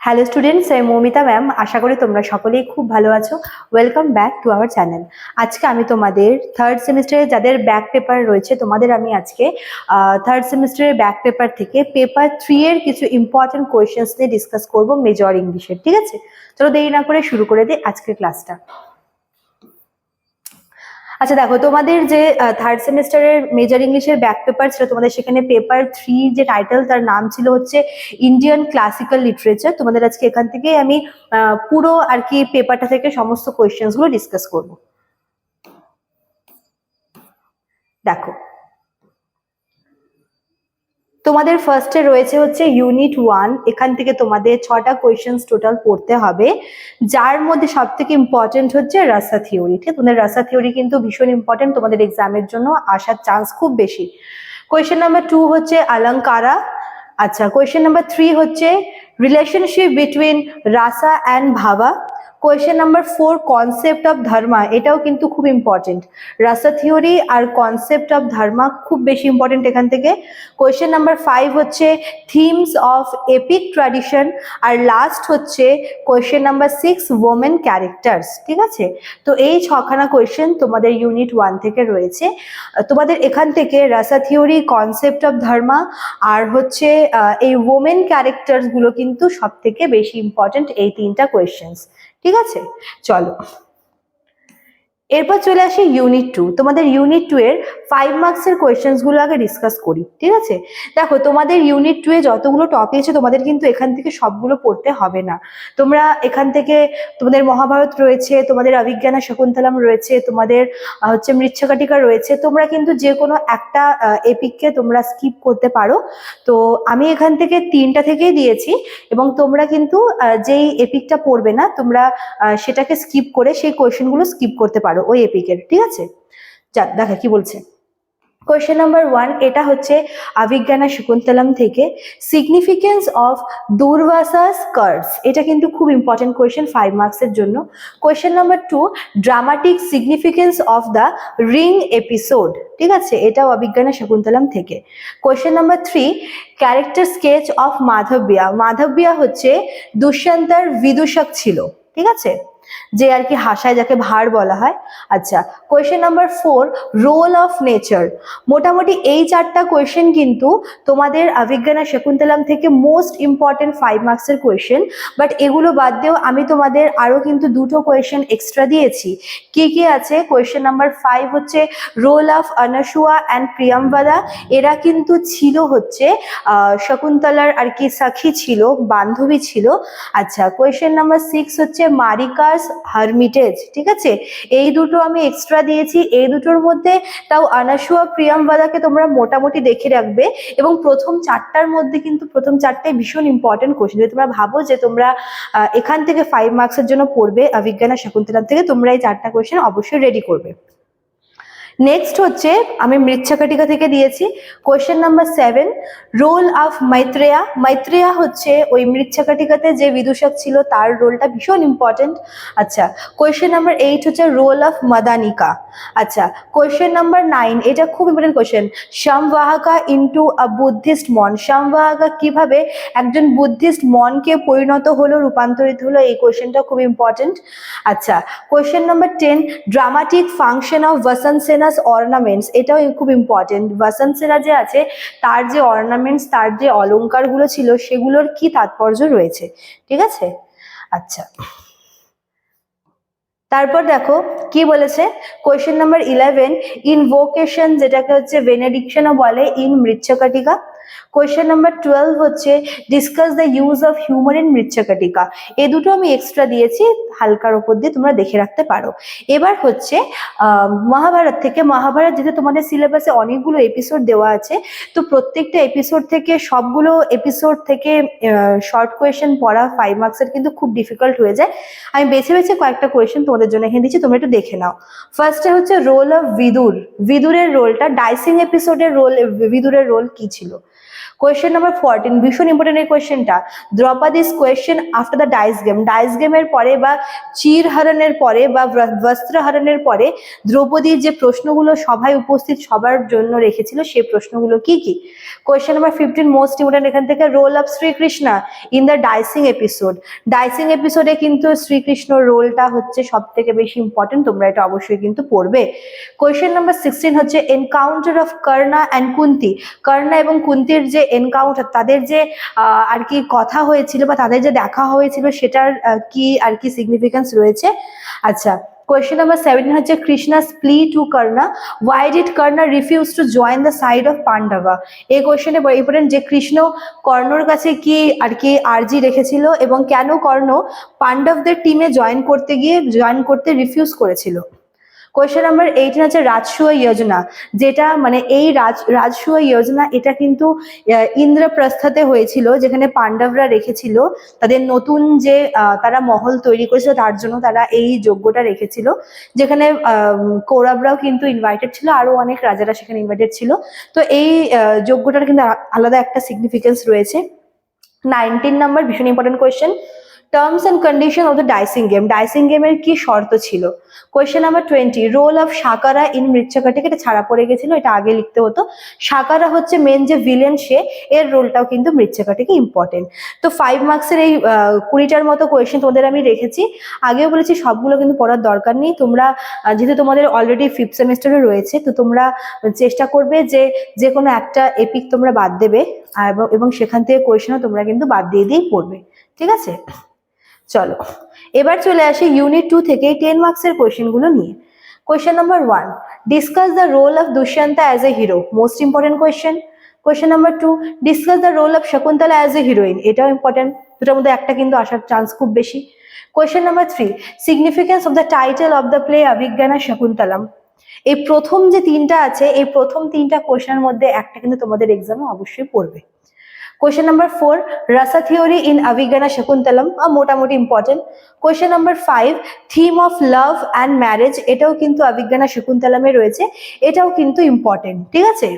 Hello students আমি Moumita ma'am আশা করি তোমরা সকলেই খুব ভালো আছো। Welcome back to our channel আজকে আমি তোমাদের থার্ড সেমিস্টারে যাদের ব্যাক পেপার রয়েছে, তোমাদের আমি আজকে থার্ড সেমিস্টারের ব্যাক পেপার থেকে পেপার থ্রি এর কিছু ইম্পর্টেন্ট কোয়েশ্চেন্স নিয়ে ডিসকাস করব মেজর ইংলিশের ঠিক আছে? চলো দেরি না করে শুরু করে দিই আজকের ক্লাসটা আচ্ছা দেখো, তোমাদের যে থার্ড সেমিস্টারের মেজর ইংলিশের ব্যাক পেপার ছিল, তোমাদের সেখানে পেপার থ্রি যে টাইটেল তার নাম ছিল হচ্ছে ইন্ডিয়ান ক্লাসিক্যাল লিটারেচার তোমাদের আজকে এখান থেকে আমি পুরো আর কি পেপারটা থেকে সমস্ত কোয়েশ্চেন্সগুলো ডিসকাস করব। দেখো তোমাদের ফার্স্টে রয়েছে হচ্ছে ইউনিট ওয়ান এখান থেকে তোমাদের ছটা কোয়েশ্চেন্স টোটাল পড়তে হবে। যার মধ্যে সব থেকে ইম্পর্টেন্ট হচ্ছে রাসা থিওরি ঠিক? তোমাদের রাসা থিওরি কিন্তু ভীষণ ইম্পর্টেন্ট তোমাদের এক্সামের জন্য আসার চান্স খুব বেশি। কোয়েশ্চেন নাম্বার টু হচ্ছে অলঙ্কারা আচ্ছা কোয়েশ্চেন নাম্বার থ্রি হচ্ছে relationship between rasa and bhava question number four concept of dharma এটাও কিন্তু খুব ইম্পর্টেন্ট রাসা থিওরি আর কনসেপ্ট অফ ধর্মা খুব বেশি ইম্পর্টেন্ট এখান থেকে। কোয়েশ্চেন নাম্বার ফাইভ হচ্ছে থিমস অফ এপিক ট্র্যাডিশন আর লাস্ট হচ্ছে question number six women characters ঠিক আছে? তো এই ছখানা কোয়েশ্চেন তোমাদের ইউনিট ওয়ান থেকে রয়েছে। তোমাদের এখান থেকে rasa theory concept of dharma আর হচ্ছে এই ওমেন ক্যারেক্টার্সগুলো কিন্তু সব থেকে বেশি ইম্পর্টেন্ট এই তিনটা কোয়েশ্চেন্স ঠিক আছে? চলো। এরপর চলে আসি ইউনিট টু তোমাদের ইউনিট টু এর ফাইভ মার্কসের কোয়েশ্চেন্সগুলো আগে ডিসকাস করি, ঠিক আছে? দেখো, তোমাদের ইউনিট টু এ যতগুলো টপিক আছে তোমাদের কিন্তু এখান থেকে সবগুলো পড়তে হবে না। তোমরা এখান থেকে তোমাদের মহাভারত রয়েছে, তোমাদের অভিজ্ঞানা শকুন্তলাম রয়েছে, তোমাদের হচ্ছে মৃচ্ছকাটিকা রয়েছে। তোমরা কিন্তু যে কোনো একটা এপিককে তোমরা স্কিপ করতে পারো। তো আমি এখান থেকে তিনটা থেকেই দিয়েছি এবং তোমরা কিন্তু যেই এপিকটা পড়বে না, তোমরা সেটাকে স্কিপ করে সেই কোয়েশ্চেনগুলো স্কিপ করতে পারো ওই এপিকের ঠিক আছে? যাক দেখা কি বলছে। কোয়েশ্চেন নাম্বার ওয়ান এটা হচ্ছে অভিজ্ঞানা শকুন্তলম থেকে। সিগনিফিকেন্স অফ দুর্বাসাস কার্স এটা কিন্তু খুব ইম্পর্টেন্ট কোয়েশ্চেন ফাইভ মার্কসের জন্য। Question number two dramatic significance of the ring episode ঠিক আছে? এটাও অভিজ্ঞানা শকুন্তলম থেকে। Question number three character sketch of Madhavya. Madhavya হচ্ছে দুষ্যন্তার বিদূষক ছিল, ঠিক আছে? যে আর কি হাসায় যাকে ভার বলা হয়। আচ্ছা question number four role of nature মোটামুটি এই চারটা কোয়েশ্চেন কিন্তু তোমাদের অভিজ্ঞানা শকুন্তলম থেকে মোস্ট ইম্পর্টেন্ট ফাইভ মার্কসের কোয়েশ্চেন বাট এগুলো বাদ দিয়েও আমি তোমাদের আরও কিন্তু দুটো কোয়েশ্চেন এক্সট্রা দিয়েছি। কি কি আছে? কোয়েশ্চেন নাম্বার ফাইভ হচ্ছে role of Anasuya and Priyamvada এরা কিন্তু ছিল হচ্ছে শকুন্তলার আর কি সাখী ছিল, বান্ধবী ছিল। আচ্ছা কোয়েশ্চেন নাম্বার সিক্স হচ্ছে মারিকাস হারমিটেজ ঠিক আছে? এই দুটো আমি এক্সট্রা দিয়েছি। এই দুটোর মধ্যে তাও আনাসুয়া প্রিয়ামবাদাকে তোমরা মোটামুটি দেখে রাখবে এবং প্রথম চারটার মধ্যে কিন্তু প্রথম চারটায় ভীষণ ইম্পর্টেন্ট কোশ্চেন যদি তোমরা ভাবো যে তোমরা এখান থেকে ফাইভ মার্কসের জন্য পড়বে অভিজ্ঞানা শকুন্তলার থেকে তোমরা এই চারটা কোয়েশ্চেন অবশ্যই রেডি করবে। নেক্সট হচ্ছে, আমি মৃচ্ছাকাটিকা থেকে দিয়েছি। Question number seven role of Maitreya Maitreya হচ্ছে ওই মৃচ্ছাকাটিকাতে যে বিদূষক ছিল, তার রোলটা ভীষণ ইম্পর্টেন্ট আচ্ছা কোয়েশ্চেন নাম্বার এইট হচ্ছে রোল অফ মাদানিকা আচ্ছা কোয়েশ্চেন নাম্বার নাইন এটা খুব important question Samvahaka into a Buddhist monk Samvahaka কীভাবে একজন বুদ্ধিস্ট মনকে পরিণত হলো, রূপান্তরিত হলো, এই কোয়েশ্চেনটা খুব ইম্পর্টেন্ট আচ্ছা question number ten dramatic function of Vasantasena's ornaments এটাও খুব ইম্পর্টেন্ট বসন্ত সেরা যে আছে, তার যে অর্নামেন্টস তার যে অলঙ্কারগুলো ছিল, সেগুলোর কি তাৎপর্য রয়েছে? ঠিক আছে? আচ্ছা। তারপর দেখো, কি বলেছে? কোয়েশ্চেন নাম্বার ইলেভেন ইনভোকেশন যেটাকে হচ্ছে বেনেডিকশনও বলে in Mricchakatika. Question number twelve হচ্ছে discuss the use of humour in Mricchakatika. এই দুটো আমি এক্সট্রা দিয়েছি, হালকার ওপর দিয়ে তোমরা দেখে রাখতে পারো। এবার হচ্ছে মহাভারত থেকে, মহাভারত যেহেতু তোমাদের সিলেবাসে অনেকগুলো এপিসোড দেওয়া আছে, তো প্রত্যেকটা এপিসোড থেকে সবগুলো এপিসোড থেকে শর্ট কোয়েশ্চেন পড়া ফাইভ মার্কসের কিন্তু খুব ডিফিকাল্ট হয়ে যায়। আমি বেছে বেছে কয়েকটা কোয়েশ্চেন তোমাদের জন্য এখানে দিচ্ছি, তোমরা একটু দেখে নাও। ফার্স্টে হচ্ছে রোল অফ বিদুর বিদুরের রোলটা ডাইসিং এপিসোডের রোল বিদুরের রোল কি ছিল? কোয়েশ্চেন নাম্বার ফোরটিন ভীষণ ইম্পর্টেন্ট এই কোয়েশ্চেনটা Draupadi's question after the dice game dice গেমের পরে বা চির হরণের পরে বা বস্ত্র হরণের পরে দ্রৌপদীর যে প্রশ্নগুলো সভায় উপস্থিত সবার জন্য রেখেছিল সেই প্রশ্নগুলো কি কি? Question number fifteen most important এখান থেকে role of Srikrishna in the dicing episode dicing এপিসোডে কিন্তু শ্রীকৃষ্ণ রোলটা হচ্ছে সব থেকে বেশি ইম্পর্টেন্ট তোমরা এটা অবশ্যই কিন্তু পড়বে। কোয়েশ্চেন নাম্বার সিক্সটিন হচ্ছে encounter of Karna and Kunti Karna এবং কুন্তির যে এনকাউন্টার তাদের যে আর কি কথা হয়েছিল বা তাদের যে দেখা হয়েছিল সেটার কি আর কি সিগনিফিকেন্স রয়েছে? আচ্ছা কোয়েশ্চেন নাম্বার সেভেন্টিন হচ্ছে Krishna's plea to Karna. Why did Karna refuse to join the side of Pandava এই কোয়েশ্চেনে ইম্পর্টেন্ট যে কৃষ্ণ কর্ণর কাছে কি আর কি আর্জি রেখেছিল এবং কেন কর্ণ পাণ্ডবদের টিমে জয়েন করতে গিয়ে জয়েন করতে রিফিউজ করেছিল? কোয়েশ্চেন নাম্বার এইটিন হচ্ছে রাজসুয়া যোজনা, যেটা মানে এই রাজ, রাজসুয়া যোজনা, এটা কিন্তু ইন্দ্রপ্রস্থাতে হয়েছিল, যেখানে পাণ্ডবরা রেখেছিল, তাদের নতুন যে তারা মহল তৈরি করেছিল, তার জন্য তারা এই যজ্ঞটা রেখেছিল, যেখানে কৌরবরাও কিন্তু ইনভাইটেড ছিল, আরও অনেক রাজারা সেখানে ইনভাইটেড ছিল, তো এই যজ্ঞটার কিন্তু আলাদা একটা সিগনিফিকেন্স রয়েছে। নাইনটিন নাম্বার ভীষণ important question terms and condition of the dicing game dicing গেমের কি শর্ত ছিল? Question number twenty role of Shakara in মৃচ্ছকাটিকে এটা ছাড়া পড়ে গেছিল, এটা আগে লিখতে হতো। সাকারা হচ্ছে মেন যে ভিলেন সে এর রোলটাও কিন্তু মৃচ্ছকাটিকে ইম্পর্টেন্ট তো ফাইভ মার্কসের এই কুড়িটার মতো কোয়েশ্চেন তোমাদের আমি রেখেছি। আগেও বলেছি, সবগুলো কিন্তু পড়ার দরকার নেই। তোমরা যেহেতু তোমাদের অলরেডি ফিফথ সেমিস্টারে রয়েছে, তো তোমরা চেষ্টা করবে যে যে কোনো একটা এপিক তোমরা বাদ দেবে এবং- সেখান থেকে কোয়েশ্চেনও তোমরা কিন্তু বাদ দিয়ে দিয়েই পড়বে। ঠিক আছে? চলো, এবার চলে আসি ইউনিট টু থেকে টেন মার্কসের কোয়েশ্চেনগুলো নিয়ে। Question number one discuss the role of Dushyanta as a hero most important question question number two discuss the role of Shakuntala as a heroine এটাও ইম্পর্টেন্ট দুটার মধ্যে একটা কিন্তু আসার চান্স খুব বেশি। Question number three significance of the title of the play Abhijnana Shakuntalam এই প্রথম যে তিনটা আছে, এই প্রথম তিনটা কোয়েশ্চেনের মধ্যে একটা কিন্তু তোমাদের এক্সামে অবশ্যই পড়বে। Question number four rasa theory in Abhijnana Shakuntalam মোটামুটি important question number five theme of love and marriage এটাও কিন্তু অভিজ্ঞানা শকুন্তলমে রয়েছে, এটাও কিন্তু ইম্পর্টেন্ট ঠিক আছে?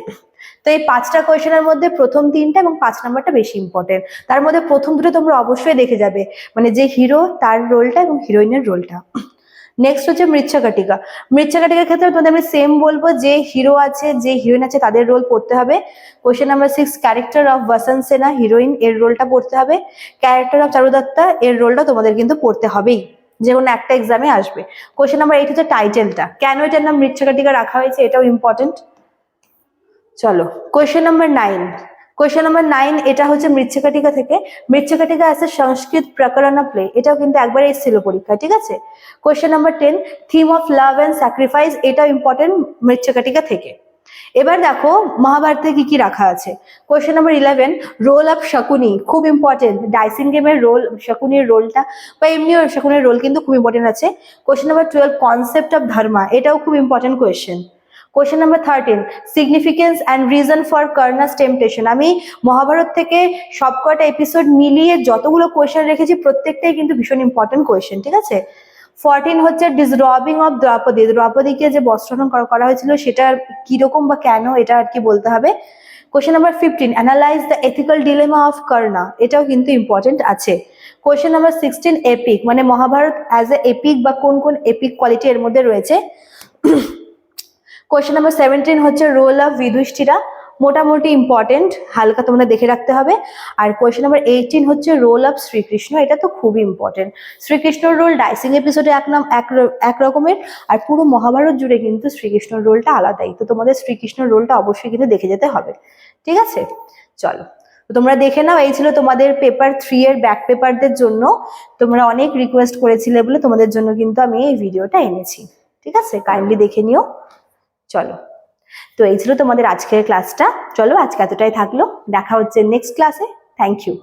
তো এই পাঁচটা কোয়েশ্চেনের মধ্যে প্রথম তিনটা এবং পাঁচ নাম্বারটা বেশি ইম্পর্টেন্ট তার মধ্যে প্রথম দুটো তোমরা অবশ্যই দেখে যাবে মানে যে হিরো তার রোলটা এবং হিরোইনের রোলটা নেক্সট হচ্ছে মৃচ্ছাকাটিকা মৃচ্ছাকাটিকার ক্ষেত্রে তোমাদের আমি সেম বলব, যে হিরো আছে, যে হিরোইন আছে, তাদের রোল পড়তে হবে। Question number six character of Vasantasena heroine এর রোলটা পড়তে হবে। ক্যারেক্টার অফ চারুদত্তা এর রোলটা তোমাদের কিন্তু পড়তে হবেই। যে কোনো একটা এক্সামে আসবে। কোয়েশ্চেন নাম্বার এইট হচ্ছে টাইটেলটা কেন এটার নাম মৃচ্ছকাটিকা রাখা হয়েছে? এটাও ইম্পর্টেন্ট চলো। Question number nine question number nine এটা হচ্ছে মৃচ্ছকাটিকা থেকে। মৃচ্ছকাটিকা আছে সংস্কৃত প্রকরণ প্লে এটাও কিন্তু একবার এসেছিল পরীক্ষা, ঠিক আছে? Question number ten theme of love and sacrifice এটাও ইম্পর্টেন্ট মৃচ্ছকাটিকা থেকে। এবার দেখো, মহাভারতে কি কি রাখা আছে? Question number eleven role of Shakuni, খুব ইম্পর্টেন্ট ডাইসিং গেমের রোল শকুনির রোলটা বা এমনিও শকুনির রোল কিন্তু খুব ইম্পর্টেন্ট আছে। Question number twelve concept of dharma এটাও খুব important question question number thirteen significance and reason for Karna's temptation আমি মহাভারত থেকে সবকটা এপিসোড মিলিয়ে যতগুলো কোয়েশ্চেন রেখেছি, প্রত্যেকটাই কিন্তু ভীষণ ইম্পর্টেন্ট কোয়েশ্চেন ঠিক আছে? ফোরটিন হচ্ছে ডিসরবিং অফ দ্রৌপদী দ্রৌপদীকে যে বস্ত্রহরণ করা হয়েছিল, সেটা কীরকম বা কেন, এটা আর কি বলতে হবে? Question number fifteen analyse the ethical dilemma of Karna এটাও কিন্তু ইম্পর্টেন্ট আছে। কোয়েশ্চেন নাম্বার সিক্সটিন এপিক মানে মহাভারত অ্যাজ এ এপিক বা কোন কোন এপিক কোয়ালিটি এর মধ্যে রয়েছে? কোয়েশ্চেন নাম্বার সেভেন্টিন হচ্ছে রোল অফ বিদুষ্টিরা মোটামুটি ইম্পর্টেন্ট হালকা তোমাদের দেখে রাখতে হবে। আর কোয়েশ্চেন নাম্বার এইটিন হচ্ছে রোল অফ শ্রীকৃষ্ণ, এটা তো খুবই ইম্পর্টেন্ট শ্রীকৃষ্ণর রোল ডাইসিং এপিসোডে এক নাম, এক রকমের। আর পুরো মহাভারত জুড়ে কিন্তু শ্রীকৃষ্ণর রোলটা আলাদাই। তো তোমাদের শ্রীকৃষ্ণর রোলটা অবশ্যই কিন্তু দেখে যেতে হবে। ঠিক আছে? চলো। তোমরা দেখে নাও, এই ছিল তোমাদের পেপার থ্রি এর ব্যাক পেপারদের জন্য। তোমরা অনেক রিকোয়েস্ট করেছিলে বলে তোমাদের জন্য কিন্তু আমি এই ভিডিওটা এনেছি। ঠিক আছে? কাইন্ডলি দেখে নিও। চলো। তো এই ছিল তোমাদের আজকের ক্লাসটা চলো আজকে এতটাই থাকল। দেখা হচ্ছে নেক্সট ক্লাসে থ্যাংক ইউ